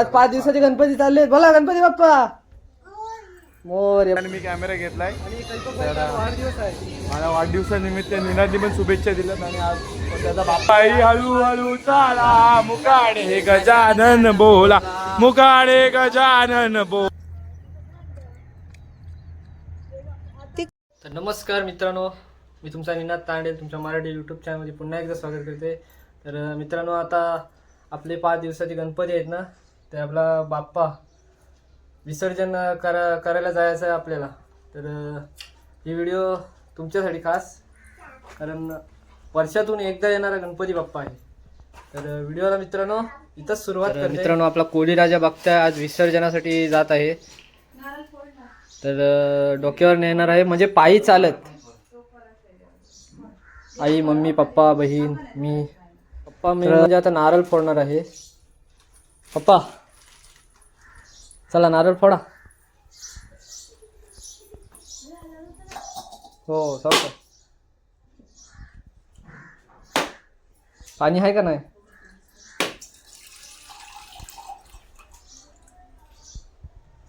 आज पाच दिवसाचे गणपती चालले बोला गणपती बाप्पा. मोर. आणि मी कॅमेरा घेतलाय. मला वाढदिवसानिमित्त निनादी पण शुभेच्छा दिल्यात आणि आज त्याचा बाप्पाई हळूहळू चाला. मुकाडे हे गजानन बोला. मुकाडे गजानन बोला तर नमस्कार मित्रांनो. मी तुमचा निनाद तांडे तुमच्या मराठी यूट्यूब चॅनलमध्ये पुन्हा एकदा स्वागत करते. तर मित्रांनो आता आपले पाच दिवसाचे गणपती आहेत ना ते आपला बाप्पा विसर्जन करा करायला जायचं आहे आपल्याला. तर ही व्हिडिओ तुमच्यासाठी खास कारण वर्षातून एकदा येणारा गणपती बाप्पा आहे. तर व्हिडिओला मित्रांनो इथंच सुरुवात मित्रांनो आपला कोळी राजा बघताय आज विसर्जनासाठी जात आहे. तर डोक्यावर नेणार आहे म्हणजे पायी चालत. आई मम्मी पप्पा बहीण मी. पप्पा मी म्हणजे आता नारळ फोडणार आहे. पप्पा चला नारळ फोडा. हो चालतं पाणी आहे का नाही?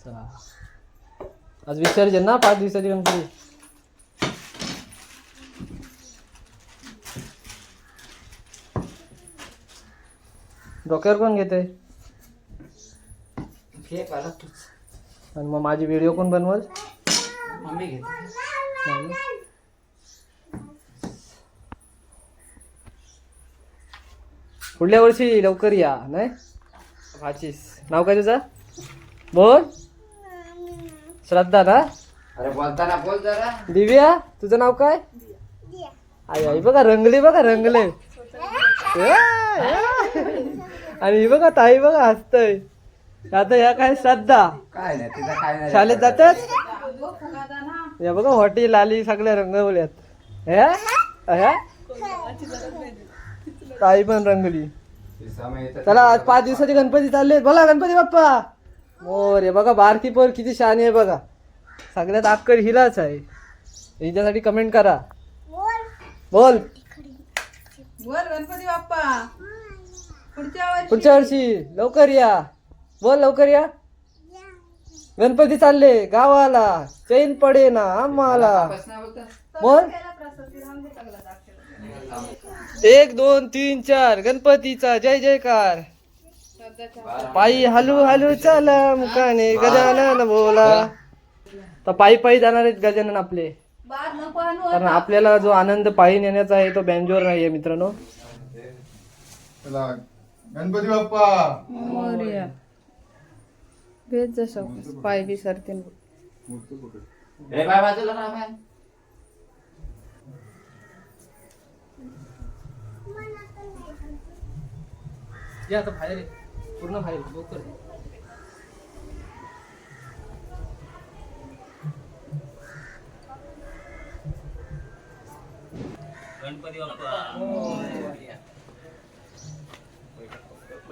चला. आज विसर्जन ना पाच दिवसाची गणपती. डोक्यावर कोण घेते आणि मग माझी व्हिडिओ कोण बनवल? मम्मी घेते. नाही ना? पुढल्या वर्षी लवकर या नाही? भाचीस नाव काय तुझं? बोल. श्रद्धा ना? अरे बोलताना बोल जरा. दिव्या तुझं नाव काय? आई आई बघा रंगली बघा रंगले. आणि ही बघा ताई बघा हसतय. आता ह्या काय श्रद्धा? काय नाही तिथं काय नाही. शाळेत जातात? या बघा हॉटेल आली सगळ्या रंगवल्यात. ह्या? ह्या? ताई पण रंगली. चला आज पाच दिवसाचे गणपती चालले बोला गणपती बाप्पा. मोर हे बघा बारकी पोर किती शहाणी आहे बघा. सगळ्यात अक्कल हिलाच आहे. हिच्यासाठी कमेंट करा. बोल. बोल गणपती बाप्पा. पुढच्या वर्षी. पुढच्या वर्षी. लवकर या. बोल लवकर या. गणपती चालले गावाला. चैन पडे ना आम्हाला. बोल. एक दोन तीन चार. गणपतीचा जय जयकार. पायी हलू हलू चाला मुखाने गजानन बोला. तर पायी पायी जाणार आहेत गजानन आपले. कारण आपल्याला जो आनंद पायी नेण्याचा आहे तो बँजोर नाही आहे मित्रांनो. चला गणपती बाप्पा मोरया भेट जसं पाय विसरते ए, बाय बाजूला राहा, बाय. या आता बाहेर. पूर्ण बाहेर. लवकर गणपती बाप्पा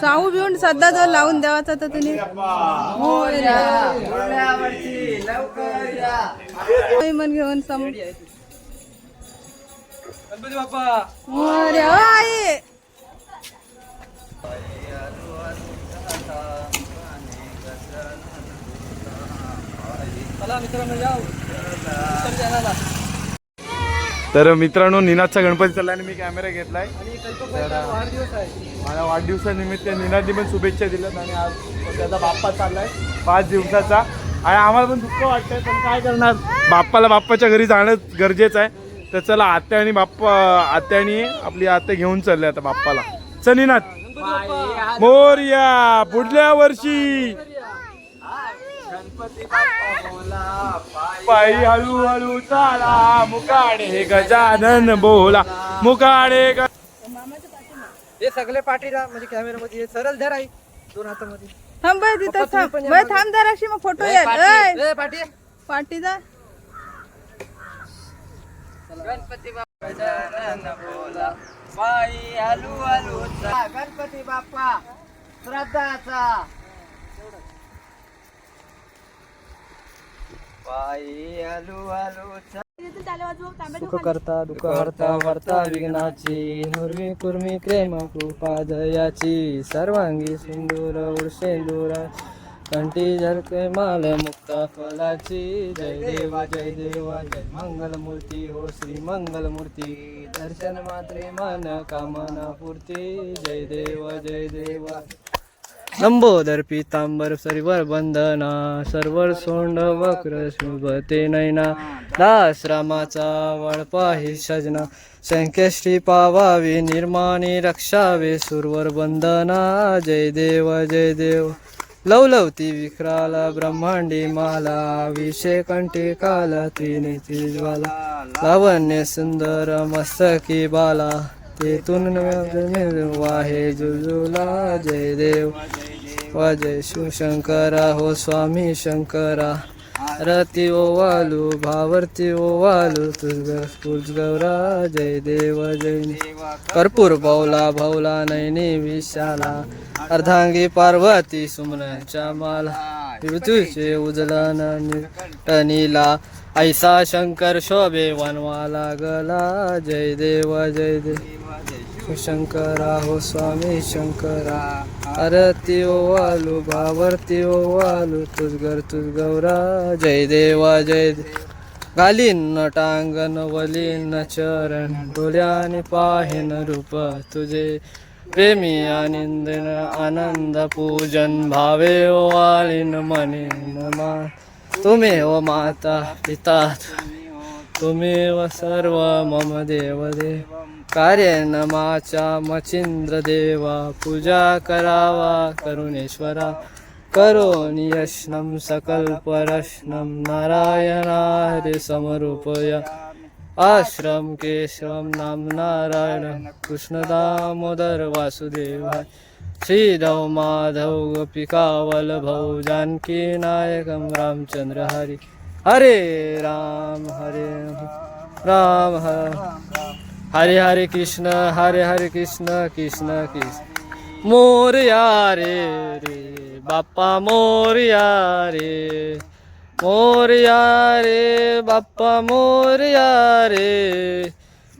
साऊ बिऊन सध्या जर लावून द्यावाचा तर तुम्ही मन घेऊन सम आई. चला मित्रांनो जाऊ. तर मित्रांनो निनादचा गणपती चालला आणि मी कॅमेरा घेतलाय. माझ्या आहे वाढदिवसानिमित्त निनादनी पण शुभेच्छा दिल्यात आणि आज त्याचा बाप्पा चाललाय पाच दिवसाचा. आणि आम्हाला पण दुःख वाटतंय पण काय करणार? बाप्पाला बाप्पाच्या घरी जाणं गरजेचं आहे. तर चला आत्या आणि बाप्पा आत्यानी आपली आत्या घेऊन चालले आता बाप्पाला. चल निनाद. मोर्या पुढल्या वर्षी. गणपती बाप्पा बोला. पायी हळू हळू चाला. मुकाडे गजानन बोला. मुकाडे ग हे सगळे पाठीला म्हणजे कॅमेरामध्ये सरळ धर आहे दोन हातामध्ये. थांब तिथं पप्पा, तुम्ही थांब. पण या बाई मागे. थांब जराशी मग फोटो येत पाठी पाटी जा. गणपती बाप्पा गजानन बोला. पायी आलू आलू चा. गणपती बाप्पा श्रद्धाचा. पायी आलू आलू चा. सुख करता दुःख हरता वर्ता विघ्नाची नुर्मी कुर्मी प्रेम कृपा दयाची. सर्वांगी सिंदूर उडसेंदूरा कंठी झरके माल मुक्ता फलाची. जय देव जय देव जय मंगल मूर्ती हो श्री मंगल मूर्ती दर्शन मात्रे मन कामना पूर्ती. जय देव जय देव. लंबोदर पितांबर सरिवर बंधना सर्वर सोंड वक्र शुभते नैना दास रामाचा वळपा हि सजना संकेष्टी पावावी निर्माणी रक्षावे सुरवर बंधना जय देव जय देव. लवलवती विक्राल ब्रह्मांडी माला विषय कंठी काल त्रिनेत्री ज्वाला. लावण्य सुंदर मस्तकी बाला तेथून वाहे जुजुला जय देव. वा जय शिवशंकरा हो स्वामी शंकरा. रती ओवालू भावर्ती ओवालू तुझ गौरा जय देव जय कर्पूर भावला भावला नैनी विशाला अर्धांगी पार्वती सुमनांच्या माला ऋतूचे उजलन टनीला ऐसा शंकर शोभे वनवा लागला जय देव जय देव. शंकरा हो स्वामी शंकरा. आरती हो ओवालू भावर्ती ओवालू हो तुझगर तुझ गौरा. जय देवा जय देव घालीन टांगन वलीन चरण. डोळ्याने पाहेन रूप तुझे. प्रेमी आनंद आनंद पूजन. भावे हो ओवाळीन मने. नमा तुम्ही ओ माता पिता. तुम्ही व सर्व मम देव कार्य नमाच्या मचिंद्र देवा पूजा करावा करुणेश्वरा. करो यश्नं सकल्परश्नं नारायणारे समरूपया. आश्रम केशवं नाम नारायण कृष्णदामोदर वासुदेवाय. श्रीधव माधव गोपिका वल्लभौ जानकी नायकं रामचंद्र हरि. हरे राम हरे राम हरे हरे हरे कृष्ण हरे हरे कृष्ण कृष्ण कृष्ण। मोरया रे रे बाप्पा मोरया रे मोरया रे बाप्पा मोरया रे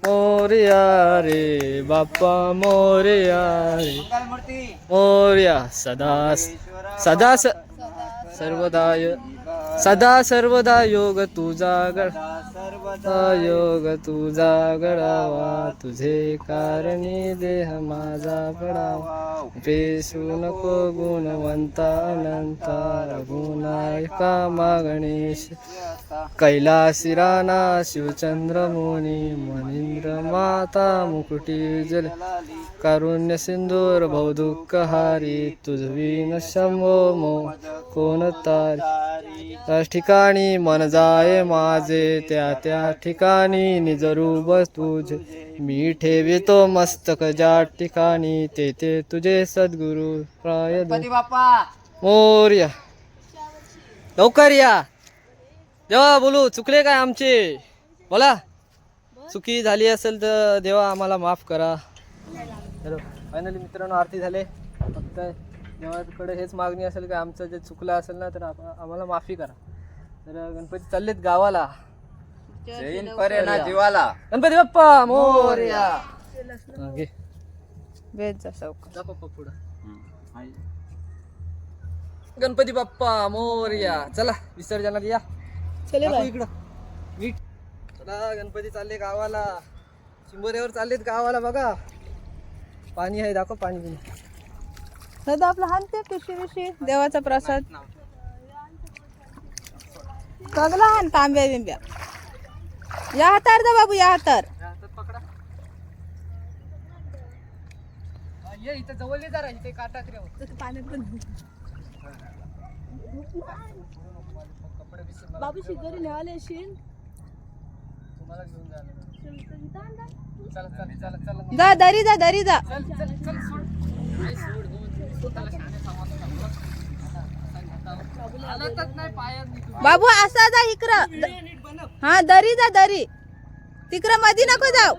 मोरया रे बाप्पा मोरया रे मंगलमूर्ती मोरया सदा सदा स- सर्वदाय। सदा सर्वदा योग तुझा गड सर्वदा योग तुझा गडावा तुझे कारणी देह माझा पडावा. पेसू नको गुणवंता अनंता. रघुनायका मा गणेश कैलासी शिवचंद्र मुनी मनिंद्र माता मुकुटी जल. कारुण्य सिंदूर भवदुःख हारी तुझवीन शंभो मो कोण तारी? ठिकाणी मन जाय माझे त्या त्या ठिकाणी निजरूप तुझे. मी ठेवितो मस्तक ज्या ठिकाणी तेथे तुझे सद्गुरु प्राय मोर्या लवकर या. देवा बोलू चुकले काय आमचे? बोला. चुकी झाली असेल तर देवा आम्हाला माफ करा. हॅलो फायनली मित्रांनो आरती झाले. फक्त देवाकडे हेच मागणी असेल की आमचं जे चुकलं असेल ना तर आप- आम्हाला माफी करा. तर गणपती चाललेत गावाला. जैन परे ना जीवाला. गणपती बाप्पा मोर्या. हा, घे वेद जा सावकाश. जा पप्पा पुढं. गणपती बाप्पा मोर्या. चला विसर्जनाला या. चले दाखव. इकडं. नीट. चला गणपती चालले गावाला. चिंबोऱ्यावर चाललेत गावाला बघा. पाणी आहे दाखव पाणी. बिणी दादा आपला हानते पिशी पिशी देवाचा प्रसाद. सगळा हान तांब्या बिंब्या. या हातार जा बाबू या हातार ये इथं जवळ ये जरा इथे बिसरणार बाबू शिजरी नेवाले येशील? तुम्हाला घेऊन जायला चला चला चला चला. जा दरी जा दरी जा. चल चल चल सोड. आई सोड. बाबू असा जा इकडं. हा दरी जा दरी. तिकडं मधी नको जाऊ.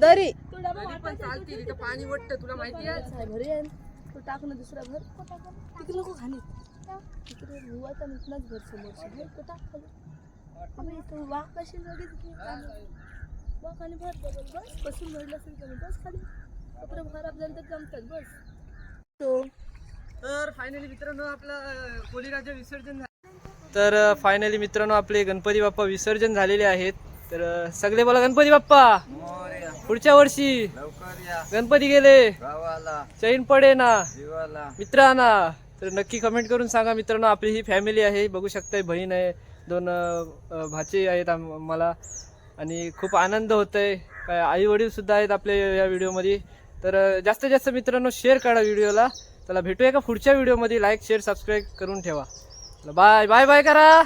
दरी. तिथं पाणी वाटतं तुला माहिती आहे टाक ना दुसरा घर तिकडे नको खाली. तिकडे रुवाचा निघलाच घर घर तो टाक खाली इथं वाघ कशी लगेच वाघ आणि भर बस बसून भरलं असेल कमी बस खाली. कपडे खराब तर जमतात. बस. तर फायनली मित्रांनो आपलं कोलीराजे विसर्जन झालं तर फायनली मित्रांनो आपले गणपती बाप्पा विसर्जन झालेले आहेत. तर सगळे बोला गणपती बाप्पा. मोरया. पुढच्या वर्षी लवकर या. गणपती गेले. गावाला. चैन पडे ना. जीवाला. मित्रांना. तर नक्की कमेंट करून सांगा मित्रांनो आपली ही फॅमिली आहे. बघू शकताय बहीण आहे. दोन भाचे आहेत मला. आणि खूप आनंद होत आहे काय आई वडील सुद्धा आहेत आपल्या या व्हिडिओमध्ये तर जास्तीत जास्त मित्रांनो शेअर करा व्हिडिओला चला भेटूया का पुढच्या व्हिडिओमध्ये लाईक शेअर सबस्क्राईब करून ठेवा. बाय बाय बाय करा.